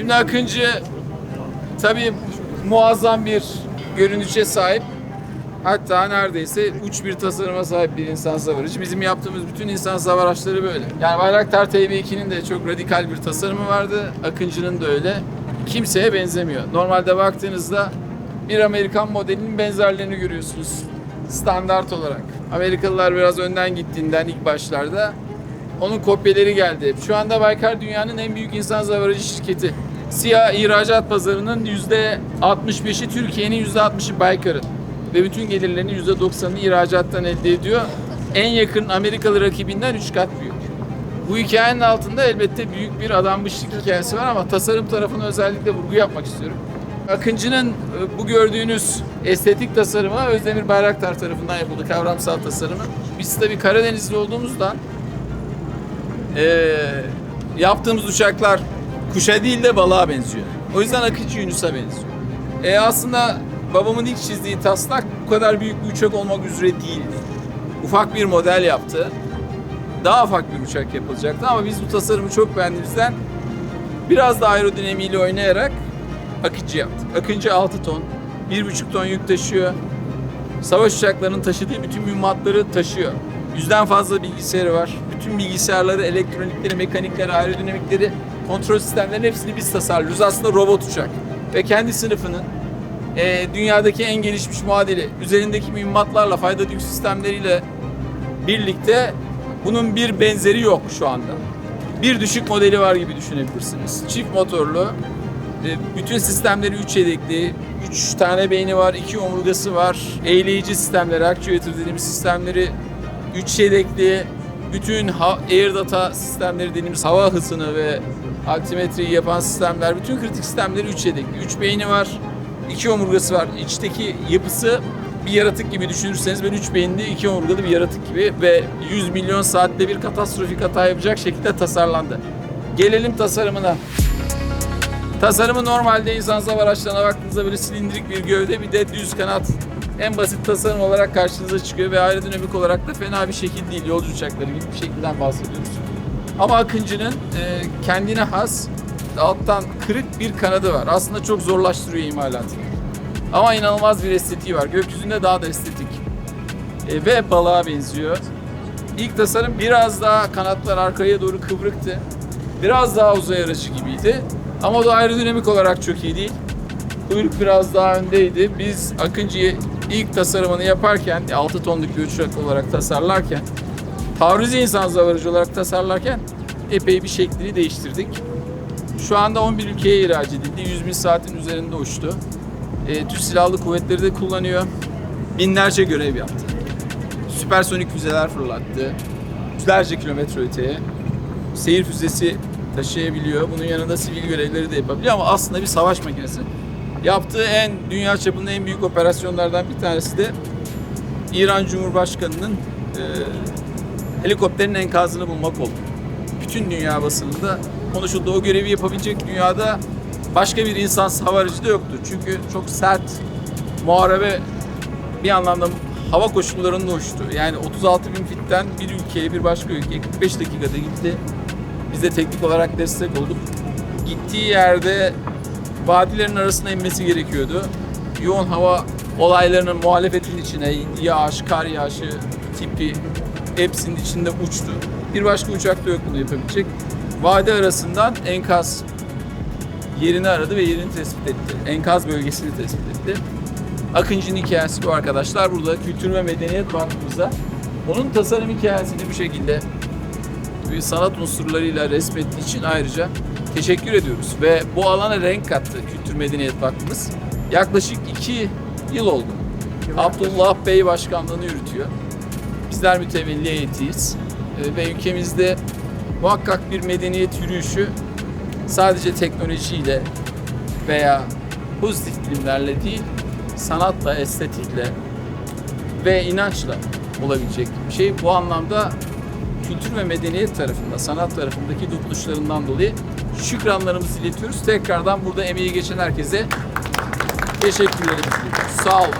Şimdi Akıncı tabii muazzam bir görünüşe sahip. Hatta neredeyse uç bir tasarıma sahip bir insan savarıcı. Bizim yaptığımız bütün insan savar araçları böyle. Yani Bayraktar TB2'nin de çok radikal bir tasarımı vardı. Akıncı'nın da öyle. Kimseye benzemiyor. Normalde baktığınızda bir Amerikan modelinin benzerlerini görüyorsunuz. Standart olarak. Amerikalılar biraz önden gittiğinden ilk başlarda onun kopyaları geldi. Şu anda Baykar dünyanın en büyük insan savarıcı şirketi. Siyah ihracat pazarının %65'i Türkiye'nin %60'ı Baykar'ın. Ve bütün gelirlerinin %90'ını ihracattan elde ediyor. En yakın Amerikalı rakibinden 3 kat büyük. Bu hikayenin altında elbette büyük bir adanmışlık hikayesi var ama tasarım tarafına özellikle vurgu yapmak istiyorum. Akıncı'nın e, bu gördüğünüz estetik tasarımı Özdemir Bayraktar tarafından yapıldı, kavramsal tasarımı. Biz tabii Karadenizli olduğumuzdan e, yaptığımız uçaklar kuşa değil de balığa benziyor. O yüzden Akıncı Yunus'a benziyor. E, aslında babamın ilk çizdiği taslak bu kadar büyük bir uçak olmak üzere değildi. Ufak bir model yaptı. Daha ufak bir uçak yapılacaktı ama biz bu tasarımı çok beğendiğimizden biraz da aerodinamiğiyle oynayarak Akıncı yaptık. Akıncı 6 ton, 1,5 ton yük taşıyor. Savaş uçaklarının taşıdığı bütün mühimmatları taşıyor. Yüzden fazla bilgisayarı var. Bütün bilgisayarları, elektronikleri, mekanikleri, aerodinamikleri, kontrol sistemlerinin hepsini biz tasarlıyoruz. Aslında robot uçak. Ve kendi sınıfının e, dünyadaki en gelişmiş muadili, üzerindeki mühimmatlarla, fayda yük sistemleriyle birlikte bunun bir benzeri yok şu anda. Bir düşük modeli var gibi düşünebilirsiniz. Çift motorlu, e, bütün sistemleri 3 yedekli, 3 tane beyni var, 2 omurgası var. Eğleyici sistemleri, actuator dediğimiz sistemleri 3 yedekli. Bütün air data sistemleri dediğimiz hava hızını ve altimetreyi yapan sistemler, bütün kritik sistemleri 3 yedekli. 3 beyni var, 2 omurgası var. İçteki yapısı bir yaratık gibi düşünürseniz ben 3 beyinli 2 omurgalı bir yaratık gibi ve 100 milyon saatte bir katastrofik hata yapacak şekilde tasarlandı. Gelelim tasarımına. Tasarımı normalde insan hava araçlarına baktığınızda böyle silindirik bir gövde bir de düz kanat en basit tasarım olarak karşınıza çıkıyor ve aerodinamik olarak da fena bir şekil değil. Yolcu uçakları gibi bir şekilden bahsediyoruz. Ama Akıncı'nın e, kendine has alttan kırık bir kanadı var. Aslında çok zorlaştırıyor imalatını. Ama inanılmaz bir estetiği var. Gökyüzünde daha da estetik. E, ve balığa benziyor. İlk tasarım biraz daha kanatlar arkaya doğru kıvrıktı. Biraz daha uzay aracı gibiydi. Ama o da aerodinamik olarak çok iyi değil. Kuyruk biraz daha öndeydi. Biz Akıncı'yı ilk tasarımını yaparken, 6 tonluk bir uçak olarak tasarlarken, taarruzi insan savarıcı olarak tasarlarken epey bir şeklini değiştirdik. Şu anda 11 ülkeye ihraç edildi. 100 bin saatin üzerinde uçtu. E, Türk Silahlı Kuvvetleri de kullanıyor. Binlerce görev yaptı. Süpersonik füzeler fırlattı. Yüzlerce kilometre öteye. Seyir füzesi taşıyabiliyor. Bunun yanında sivil görevleri de yapabiliyor ama aslında bir savaş makinesi. Yaptığı en dünya çapında en büyük operasyonlardan bir tanesi de İran Cumhurbaşkanı'nın e, helikopterin enkazını bulmak oldu. Bütün dünya basınında konuşuldu. O görevi yapabilecek dünyada başka bir insan savarıcı da yoktu. Çünkü çok sert muharebe bir anlamda hava koşullarında uçtu. Yani 36 bin fitten bir ülkeye bir başka ülkeye 45 dakikada gitti. Biz de teknik olarak destek olduk. Gittiği yerde vadilerin arasına inmesi gerekiyordu. Yoğun hava olaylarının muhalefetin içine yağış, kar yağışı tipi hepsinin içinde uçtu. Bir başka uçak da yok bunu yapabilecek. Vadi arasından enkaz yerini aradı ve yerini tespit etti. Enkaz bölgesini tespit etti. Akıncı'nın hikayesi bu arkadaşlar. Burada Kültür ve Medeniyet Vakfımıza onun tasarım hikayesini bu şekilde bir sanat unsurlarıyla resmettiği için ayrıca teşekkür ediyoruz. Ve bu alana renk kattı Kültür Medeniyet Vakfımız. Yaklaşık iki yıl oldu. Abdullah Bey başkanlığını yürütüyor. Bizler mütevelli heyetiyiz. Ee, Ve ülkemizde muhakkak bir medeniyet yürüyüşü sadece teknolojiyle veya pozitif bilimlerle değil, sanatla, estetikle ve inançla olabilecek bir şey. Bu anlamda kültür ve medeniyet tarafında, sanat tarafındaki dokunuşlarından dolayı şükranlarımızı iletiyoruz. Tekrardan burada emeği geçen herkese teşekkürlerimizi iletiyoruz. Sağ olun.